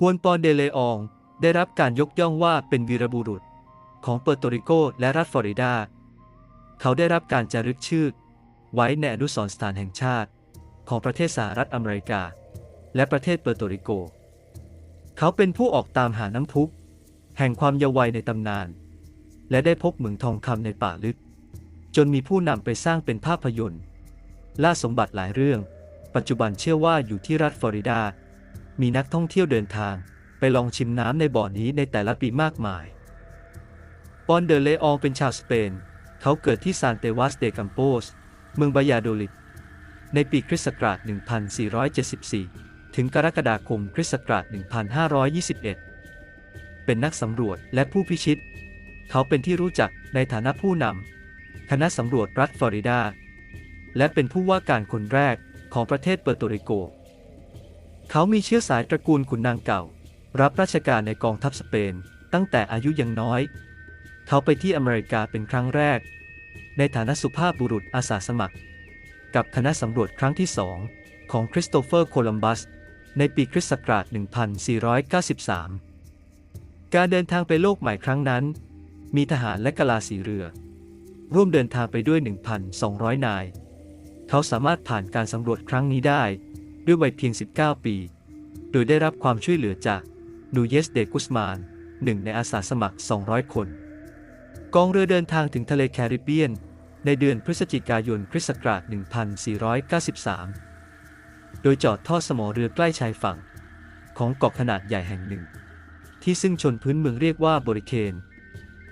ฮวนปอนเดเลออง ได้รับการยกย่องว่าเป็นวีรบุรุษ ของเปอร์โตริโกและรัฐฟลอริดา เขาได้รับการจารึกชื่อ ไว้ในอนุสรณ์สถานแห่งชาติ ของประเทศสหรัฐอเมริกา และประเทศเปอร์โตริโก เขาเป็นผู้ออกตามหาน้ำพุแห่งความเยาว์วัยในตำนาน และได้พบเหมืองทองคำในป่าลึก จนมีผู้นำไปสร้างเป็นภาพยนตร์ ล่าสมบัติหลายเรื่อง ปัจจุบันเชื่อว่าอยู่ที่รัฐฟลอริดา มีนักท่องเที่ยวเดินทาง ไปลองชิมน้ำในบ่อนี้ในแต่ละปีมากมาย ปอนเดเลอองเป็นชาวสเปน เขาเกิดที่ซานเตวัสเดกัมโปส เมืองบายาโดลิด ในปีคริสต์ศักราช 1474 ถึงกรกฎาคมคริสต์ศักราช 1521 เป็นนักสำรวจและผู้พิชิต เขาเป็นที่รู้จักในฐานะผู้นำคณะสำรวจรัฐฟลอริดา และเป็นผู้ว่าการคนแรกของประเทศเปอร์โตริโก เขามีเชื้อสายตระกูลขุนนางเก่า รับราชการในกองทัพสเปน ตั้งแต่อายุยังน้อย เขาไปที่อเมริกาเป็นครั้งแรก ในฐานะสุภาพบุรุษอาสาสมัคร กับคณะสำรวจครั้งที่สองของคริสโตเฟอร์โคลัมบัส ในปีคริสต์ศักราช 1493 การเดินทางไปโลกใหม่ครั้งนั้น มีทหารและกะลาสีเรือ ร่วมเดินทางไปด้วย 1,200 นาย เขาสามารถผ่านการสำรวจครั้งนี้ได้ ด้วยวัยเพียง 19 ปี โดยได้รับความช่วยเหลือจากนูเยสเดกุสมานหนึ่งในอาสาสมัคร 200 คน กองเรือเดินทางถึงทะเลแคริบเบียน ในเดือนพฤศจิกายนคริสต์ศักราช 1493 โดยจอดท่อสมอเรือใกล้ชายฝั่ง ของเกาะขนาดใหญ่แห่งหนึ่ง ที่ซึ่งชนพื้นเมืองเรียกว่าบริเคน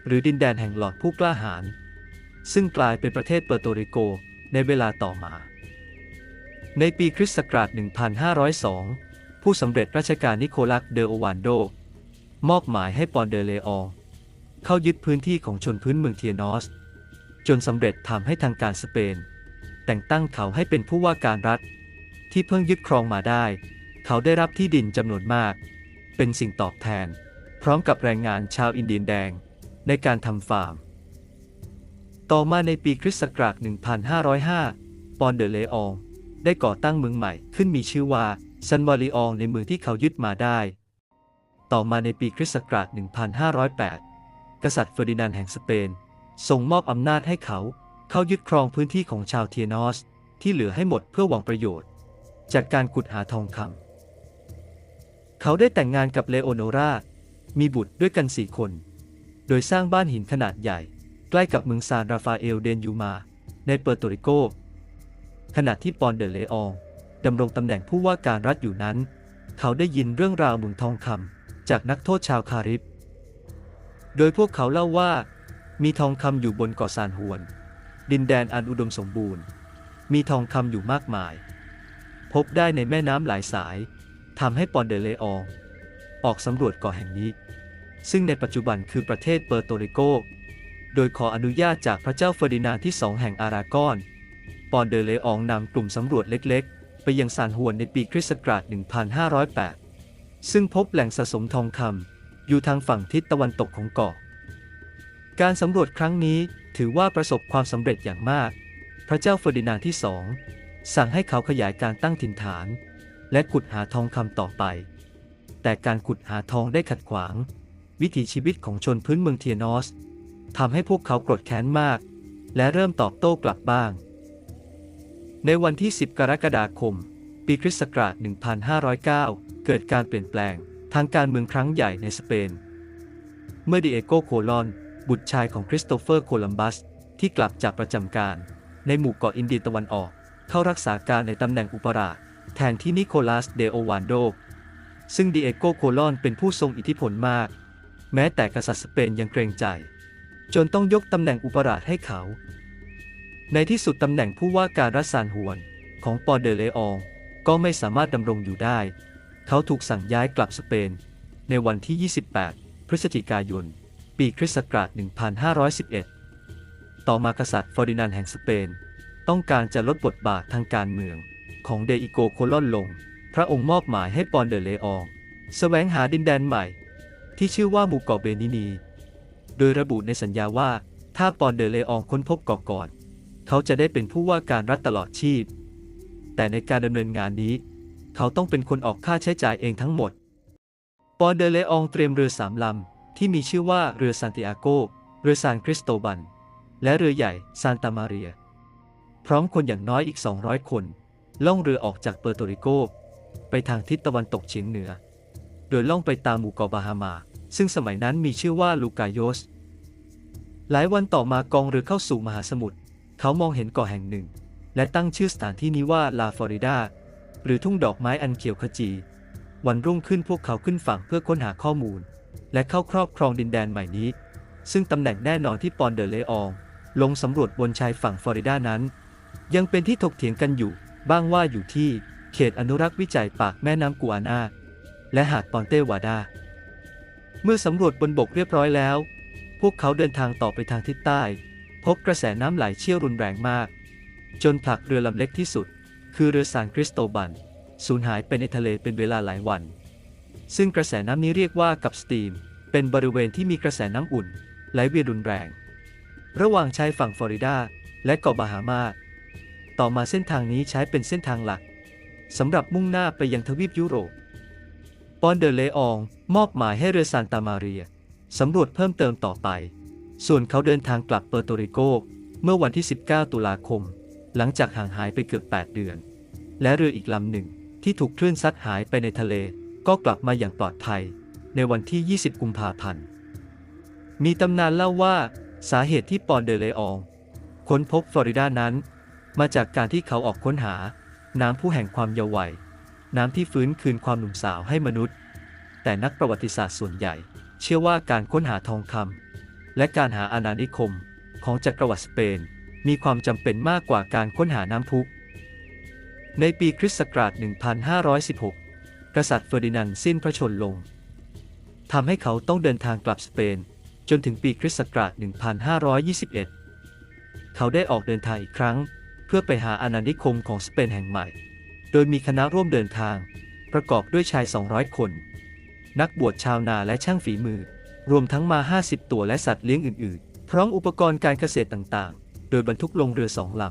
หรือดินแดนแห่งหลอดผู้กล้าหาญซึ่งกลายเป็นประเทศเปอร์โตริโกในเวลาต่อมา ในปีคริสต์ศักราช 1502 ผู้สำเร็จราชการนิโคลัสเดอโอวานโด มอบหมายให้ปอนเดเลอองเข้ายึดพื้นที่ของชนพื้นเมืองเทียนอส จนสำเร็จทำให้ทางการสเปน แต่งตั้งเขาให้เป็นผู้ว่าการรัฐ ที่เพิ่งยึดครองมาได้ เขาได้รับที่ดินจำนวนมาก เป็นสิ่งตอบแทน พร้อมกับแรงงานชาวอินเดียนแดงในการทำฟาร์ม ต่อมาในปีคริสต์ศักราช 1505 ปอนเดเลออง ได้ก่อตั้งเมืองใหม่ขึ้นมีชื่อว่าซันวาลีอองในเมืองที่เขายึดมาได้ ต่อมาในปีคริสต์ศักราช 1508 กษัตริย์เฟอร์ดินานด์แห่งสเปนทรงมอบอำนาจให้เขา เข้ายึดครองพื้นที่ของชาวเทียนอส ที่เหลือให้หมดเพื่อหวังประโยชน์ จากการขุดหาทองคำ เขาได้แต่งงานกับเลโอโนรา มีบุตรด้วยกันสี่คน โดยสร้างบ้านหินขนาดใหญ่ ใกล้กับเมืองซานราฟาเอลเดนยูมา ในเปอร์โตริโก ขณะที่ปอนเดเลอองดำรงตำแหน่งผู้ว่าการรัฐอยู่นั้น เขาได้ยินเรื่องราวเมืองทองคำจากนักโทษชาวคาริบ โดยพวกเขาเล่าว่า มีทองคำอยู่บนเกาะซานฮวน ดินแดนอันอุดมสมบูรณ์ มีทองคำอยู่มากมาย พบได้ในแม่น้ำหลายสายทำให้ปอนเดเลอองออกสำรวจเกาะแห่งนี้ ซึ่งในปัจจุบันคือประเทศเปอร์โตริโก โดยขออนุญาตจากพระเจ้าเฟอร์ดินานที่สองแห่งอารากอน ปอนเดเลอองนำกลุ่มสำรวจเล็กๆ ไปยังซานฮวนในปีคริสต์ศักราช 1508 ซึ่งพบแหล่งสะสมทองคำอยู่ทางฝั่งทิศตะวันตกของเกาะ การสำรวจครั้งนี้ถือว่าประสบความสำเร็จอย่างมาก พระเจ้าเฟอร์ดินานด์ที่สองสั่งให้เขาขยายการตั้งถิ่นฐาน และขุดหาทองคำต่อไป แต่การขุดหาทองได้ขัดขวาง วิถีชีวิตของชนพื้นเมืองเทียนอสทำให้พวกเขาโกรธแค้นมาก และเริ่มตอบโต้กลับบ้าง ในวันที่ 10 กรกฎาคม ปีคริสต์ศักราช 1509 เกิดการเปลี่ยนแปลง ทางการเมืองครั้งใหญ่ในสเปน เมื่อดิเอโกโคลอน บุตรชายของคริสโตเฟอร์โคลัมบัส ที่กลับจากประจำการ ในหมู่เกาะอินเดียตะวันออก เข้ารักษาการในตำแหน่งอุปราชแทนที่นิโคลัส เดโอวานโด ซึ่งดิเอโกโคลอนเป็นผู้ทรงอิทธิพลมาก แม้แต่กษัตริย์สเปนยังเกรงใจ จนต้องยกตำแหน่งอุปราชให้เขา ในที่สุดตำแหน่งผู้ว่าการรัฐซานฮวน ของปอเดเลออง ก็ไม่สามารถดำรงอยู่ได้ เขาถูกสั่งย้ายกลับสเปน ในวันที่ 28 พฤศจิกายน ปีคริสต์ศักราช 1511 ต่อมากษัตริย์ฟอร์ดินานด์แห่งสเปน ต้องการจะลดบทบาททางการเมือง ของเดอิโกโคลอนลง พระองค์มอบหมายให้ปอนเดเลอองแสวงหาดินแดนใหม่ ที่ชื่อว่าหมู่เกาะเบนินี โดยระบุในสัญญาว่าถ้าปอนเดเลอองค้นพบเกาะก่อน เขาจะได้เป็นผู้ว่าการรัฐตลอดชีพ แต่ในการดำเนินงานนี้ เขาต้องเป็นคนออกค่าใช้จ่ายเองทั้งหมด ปอเดเลอองเตรียมเรือสามลำ ที่มีชื่อว่าเรือซานติอาโก เรือซานคริสโตบัน และเรือใหญ่ซานตามาเรีย พร้อมคนอย่างน้อยอีก 200 คน ล่องเรือออกจากเปอร์โตริโก ไปทางทิศตะวันตกเฉียงเหนือ โดยล่องไปตามหมู่เกาะบาฮามา ซึ่งสมัยนั้นมีชื่อว่าลูกาโยสหลายวันต่อมากองเรือเข้าสู่มหาสมุทร เขามองเห็นเกาะแห่งหนึ่ง และตั้งชื่อสถานที่นี้ว่าลาฟลอริดา หรือทุ่งดอกไม้อันเขียวขจี วันรุ่งขึ้นพวกเขาขึ้นฝั่งเพื่อค้นหาข้อมูล และเข้าครอบครองดินแดนใหม่นี้ ซึ่งตำแหน่งแน่นอนที่ปอนเดเลออง ลงสำรวจบนชายฝั่งฟลอริดานั้น ยังเป็นที่ถกเถียงกันอยู่ บ้างว่าอยู่ที่เขตอนุรักษ์วิจัยปากแม่น้ำกัวนาและหาดปอนเตวาดา เมื่อสำรวจบนบกเรียบร้อยแล้ว พวกเขาเดินทางต่อไปทางทิศใต้ พบกระแสน้ำไหลเชี่ยวรุนแรงมาก จนผลักเรือลำเล็กที่สุด คือเรือซานคริสโตบัน สูญหายไปในทะเลเป็นเวลาหลายวัน ซึ่งกระแสน้ำนี้เรียกว่ากับสตีม เป็นบริเวณที่มีกระแสน้ำอุ่นไหลเวียนรุนแรง ระหว่างชายฝั่งฟลอริดาและเกาะบาฮามาต่อมาเส้นทางนี้ใช้เป็นเส้นทางหลักสำหรับมุ่งหน้าไปยังทวีปยุโรป ปอนเดเลออง มอบหมายให้เรือซานตามาเรียสำรวจเพิ่มเติมต่อไป ส่วนเขาเดินทางกลับเปอร์โตริโก เมื่อวันที่ 19 ตุลาคม หลังจากห่างหายไปเกือบ 8 เดือน และเรืออีกลำหนึ่งที่ถูกคลื่นซัดหายไปในทะเล ก็กลับมาอย่างปลอดภัย ในวันที่ 20 กุมภาพันธ์ มีตำนานเล่าว่าสาเหตุที่ปอนเดเลออง ค้นพบฟลอริดานั้น มาจากการที่เขาออกค้นหา น้ำผู้แห่งความเยาว์วัย น้ำที่ฟื้นคืนความหนุ่มสาวให้มนุษย์ แต่นักประวัติศาสตร์ส่วนใหญ่ เชื่อว่าการค้นหาทองคำ และการหาอาณานิคม ของจักรวรรดิสเปน มีความจำเป็นมากกว่าการค้นหาน้ำพุ ในปีคริสต์ศักราช 1516 กษัตริย์เฟอร์ดินานด์สิ้นพระชนลงทำให้เขาต้องเดินทางกลับสเปน จนถึงปีคริสต์ศักราช 1521 เขาได้ออกเดินทางอีกครั้ง เพื่อไปหาอาณานิคมของสเปนแห่งใหม่ โดยมีคณะร่วมเดินทาง ประกอบด้วยชาย 200 คน นักบวชชาวนาและช่างฝีมือ รวมทั้งมา 50 ตัวและสัตว์เลี้ยงอื่นๆ พร้อมอุปกรณ์การเกษตรต่างๆ โดยบรรทุกลงเรือสองล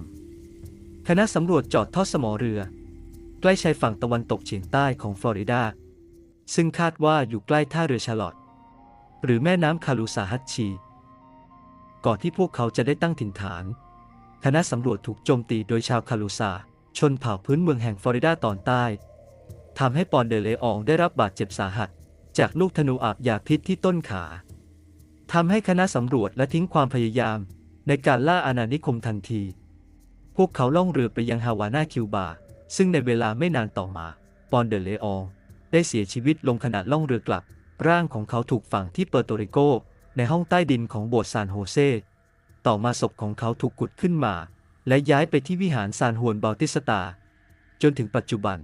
ำ คณะสำรวจจอดทอดสมอเรือ ใกล้ชายฝั่งตะวันตกเฉียงใต้ของฟลอริดา ซึ่งคาดว่าอยู่ใกล้ท่าเรือชาร์ลอตต์หรือแม่น้ำคาลูซาฮัตชี ก่อนที่พวกเขาจะได้ตั้งถิ่นฐาน คณะสำรวจถูกโจมตีโดยชาวคาลูซา ชนเผ่าพื้นเมืองแห่งฟลอริดาตอนใต้ทำให้ปอนเดเลอองได้รับบาดเจ็บสาหัส จากลูกธนูอาบยาพิษที่ต้นขาทำให้คณะสำรวจและทิ้งความพยายาม ในการล่าอาณานิคมทันที พวกเขาล่องเรือไปยังฮาวาน่าคิวบา ซึ่งในเวลาไม่นานต่อมา ปอนเดเลอองได้เสียชีวิตลงขณะล่องเรือกลับ ร่างของเขาถูกฝังที่เปอร์โตริโก ในห้องใต้ดินของโบสถ์ซานโฮเซ ต่อมาศพของเขาถูกขุดขึ้นมา และย้ายไปที่วิหารซานฮวนบาติสตา จนถึงปัจจุบัน